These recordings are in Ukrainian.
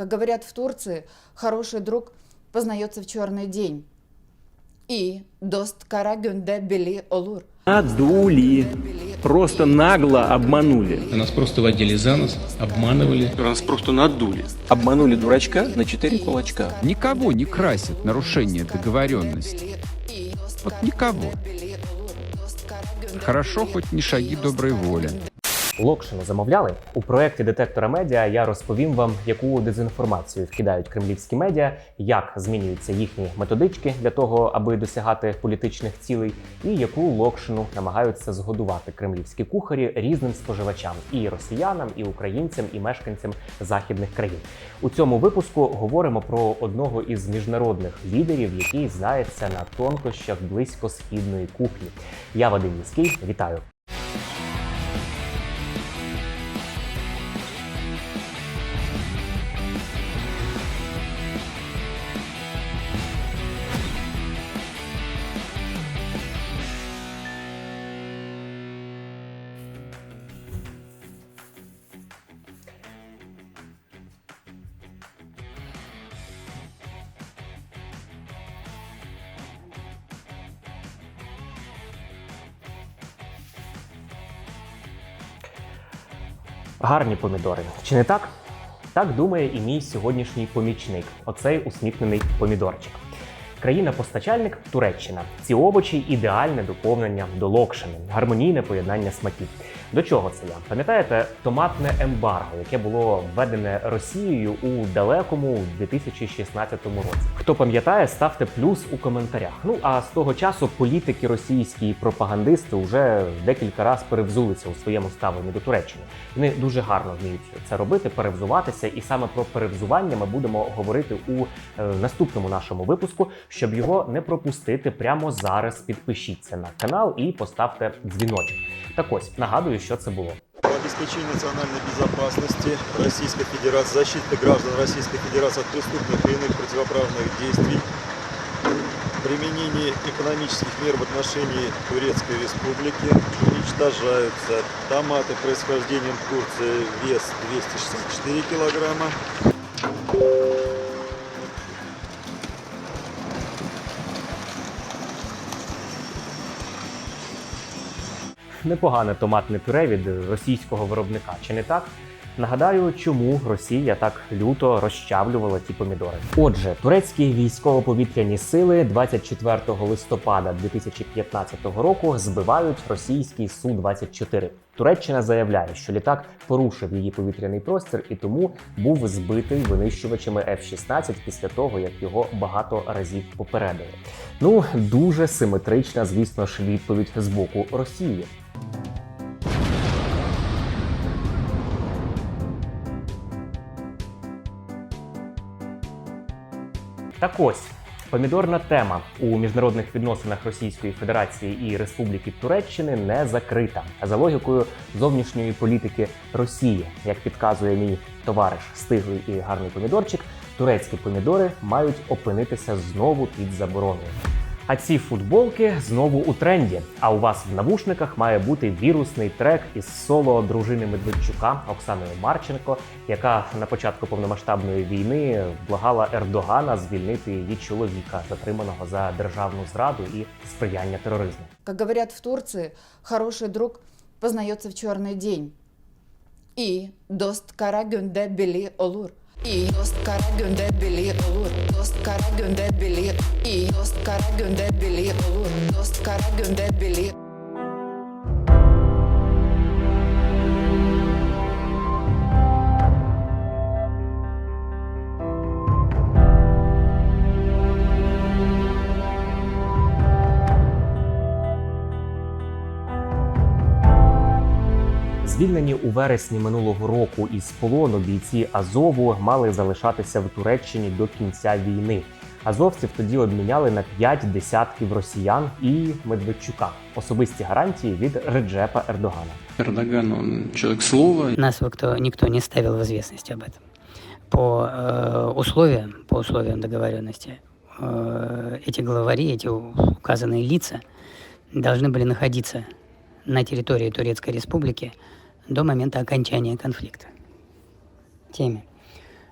Как говорят в Турции, хороший друг познается в черный день. И дост кара гюнде бели олур. Надули. Просто нагло обманули. Нас просто водили за нос, обманывали. Нас просто надули. Обманули дурачка на четыре кулачка. Никого не красит нарушение договоренности. Вот никого. Хорошо, хоть не шаги доброй воли. Локшину замовляли у проєкті детектора медіа. Я розповім вам, яку дезінформацію вкидають кремлівські медіа, як змінюються їхні методички для того, аби досягати політичних цілей, і яку локшину намагаються згодувати кремлівські кухарі різним споживачам і росіянам, і українцям, і мешканцям західних країн. У цьому випуску говоримо про одного із міжнародних лідерів, який знається на тонкощах близькосхідної кухні. Я Вадим Міський, вітаю. Гарні помідори. Чи не так? Так думає і мій сьогоднішній помічник, оцей усміхнений помідорчик. Країна-постачальник Туреччина. Ці овочі ідеальне доповнення до локшини, гармонійне поєднання смаків. До чого це я? Пам'ятаєте томатне ембарго, яке було введене Росією у далекому 2016 році? Хто пам'ятає, ставте плюс у коментарях. Ну а з того часу політики російські і пропагандисти вже декілька разів перевзулися у своєму ставленні до Туреччини. Вони дуже гарно вміють це робити, перевзуватися, і саме про перевзування ми будемо говорити у е, наступному нашому випуску. Щоб його не пропустити, прямо зараз підпишіться на канал і поставте дзвіночок. Так ось нагадую, що це було. По обеспечению национальной безопасности Российской Федерации, защиты граждан Российской Федерации от преступных и иных противоправных действий, применение экономических мер в отношении Турецкой Республики уничтожаются томаты происхождением Турции вес 264 килограмма, Непогане томатне пюре від російського виробника, чи не так? Нагадаю, чому Росія так люто розчавлювала ті помідори. Отже, турецькі військово-повітряні сили 24 листопада 2015 року збивають російський су 24 Туреччина заявляє, що літак порушив її повітряний простір і тому був збитий винищувачами F-16 після того, як його багато разів попередили. Ну дуже симетрична, звісно ж, відповідь з боку Росії. Так ось. Помідорна тема у міжнародних відносинах Російської Федерації і Республіки Туреччини не закрита. За логікою зовнішньої політики Росії, як підказує мій товариш стиглий і гарний помідорчик, турецькі помідори мають опинитися знову під забороною. А ці футболки знову у тренді. А у вас в навушниках має бути вірусний трек із соло дружини Медведчука Оксаною Марченко, яка на початку повномасштабної війни благала Ердогана звільнити її чоловіка, затриманого за державну зраду і сприяння тероризму. Как говорят в Турции, хороший друг познается в черный день. И дост кара бели олур. И дост кара гюнде бели олур. Дост кара гюнде бели. И дост кара гюнде бели олур. Дост кара гюнде бели. Звільнені у вересні минулого року із полону бійці Азову мали залишатися в Туреччині до кінця війни. Азовців тоді обміняли на п'ять десятків росіян і Медведчука. Особисті гарантії від Реджепа Ердогана. Эрдоган, он человек слова. Нас никто, никто не ставил в известность об этом. По э, условиям, по условиям договоренности, э, эти главари, эти у- указанные лица должны были находиться на территории Турецкой Республики до момента окончания конфликта. Теми.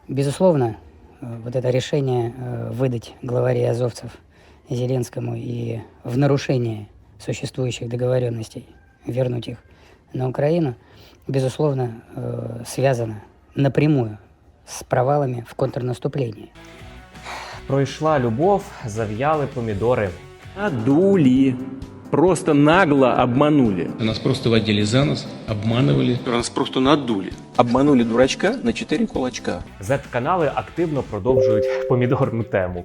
Безусловно, э, вот это решение э, выдать главарей азовцев Зеленскому и в нарушение существующих договоренностей вернуть их на Украину, безусловно, э, связано напрямую с провалами в контрнаступлении. Пройшла любов, зав'яли помідори. Надули. Просто нагло обманули. Нас просто водили за нос, обманывали. Нас просто надули. Обманули дурачка на 4 кулачка. Z-канали активно продовжують помідорну тему.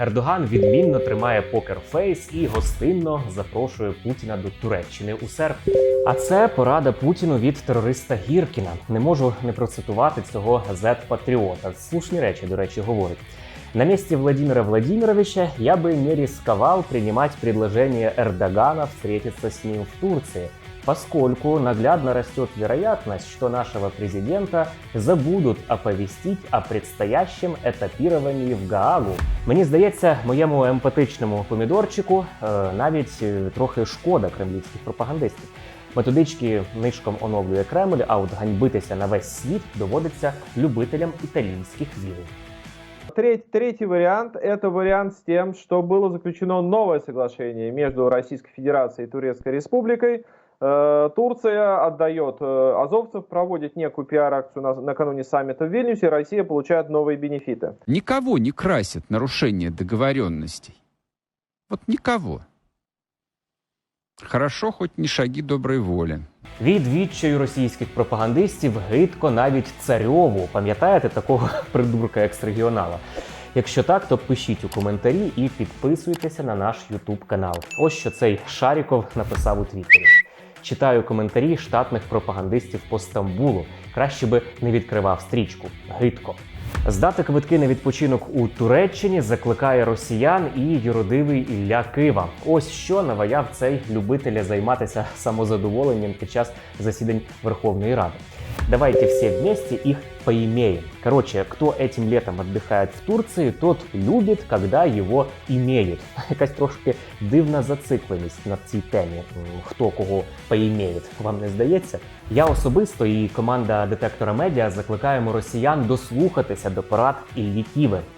Ердоган відмінно тримає покерфейс і гостинно запрошує Путіна до Туреччини у серпні. А це порада Путіну від терориста Гіркіна. Не можу не процитувати цього Z-патріота. Слушні речі, до речі, говорить. На месте Владимира Владимировича я бы не рисковал принимать предложение Эрдогана встретиться с ним в Турции, поскольку наглядно растет вероятность, что нашего президента забудут оповістить о предстоящем етапірованні в Гаагу. Мені здається, моєму емпатичному помідорчику е, навіть е, трохи шкода кремлівських пропагандистів. Методички нишком оновлює Кремль, а от ганьбитися на весь світ доводиться любителям італійських вілів. Треть- третий вариант – это вариант с тем, что было заключено новое соглашение между Российской Федерацией и Турецкой Республикой. Э, Турция отдает э, азовцев, проводит некую пиар-акцию на- накануне саммита в Вильнюсе, и Россия получает новые бенефиты. Никого не красит нарушение договоренностей. Вот никого. Хорошо, хоть не шаги доброй воли. Від відчаю російських пропагандистів гидко навіть царьову. Пам'ятаєте такого придурка екс-регіонала? Якщо так, то пишіть у коментарі і підписуйтеся на наш Ютуб канал. Ось що цей Шаріков написав у Твіттері. Читаю коментарі штатних пропагандистів по Стамбулу. Краще би не відкривав стрічку. Гидко. Здати квитки на відпочинок у Туреччині закликає росіян і юродивий Ілля Кива. Ось що наваяв цей любителя займатися самозадоволенням під час засідань Верховної Ради. Давайте все вместе их поимеем. Короче, кто этим летом отдыхает в Турции, тот любит, когда его имеют. Якась трошки дивна зацикленість на цій темі. Хто кого поімеє, вам не здається? Я особисто і команда детектора медіа закликаємо росіян дослухатися до порад Іллі.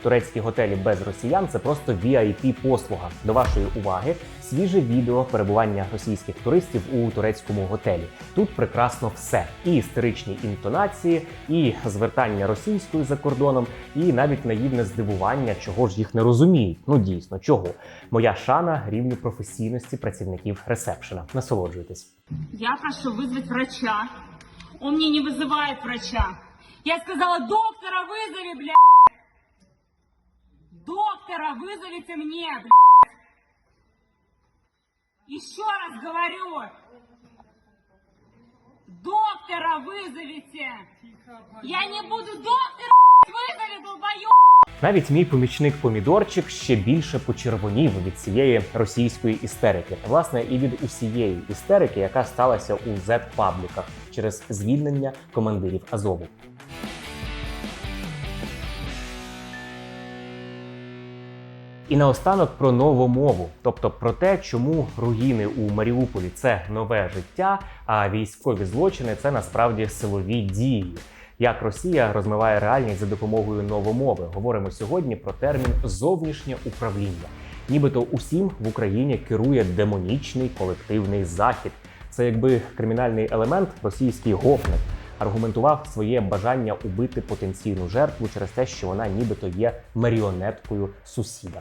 Турецькі готелі без росіян це просто vip послуга. До вашої уваги свіже відео перебування російських туристів у турецькому готелі. Тут прекрасно все: і істеричні інтонації, і звертання російською за кордоном, і навіть наївне здивування, чого ж їх не розуміють. Ну дійсно, чого? Моя шана рівню професійності працівників ресепшена. Насолоджуйтесь. Я прошу вызвать врача. Он мне не вызывает врача. Я сказала, доктора вызови, блядь. Доктора вызовите мне, блядь. Еще раз говорю. Доктора вызовите. Я не буду доктора блядь, вызови, долбоёб. Навіть мій помічник помідорчик ще більше почервонів від цієї російської істерики. Власне, і від усієї істерики, яка сталася у Z-пабліках через звільнення командирів Азову. І наостанок про нову мову, тобто про те, чому руїни у Маріуполі це нове життя, а військові злочини це насправді силові дії. Як Росія розмиває реальність за допомогою новомови? Говоримо сьогодні про термін зовнішнє управління. Нібито усім в Україні керує демонічний колективний захід. Це якби кримінальний елемент російський гопник аргументував своє бажання убити потенційну жертву через те, що вона нібито є маріонеткою сусіда.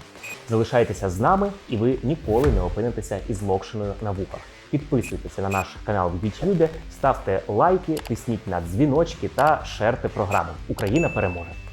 Залишайтеся з нами, і ви ніколи не опинитеся із локшиною на вухах. Підписуйтеся на наш канал YouTube, ставте лайки, тисніть на дзвіночки та шерте програму. Україна переможе!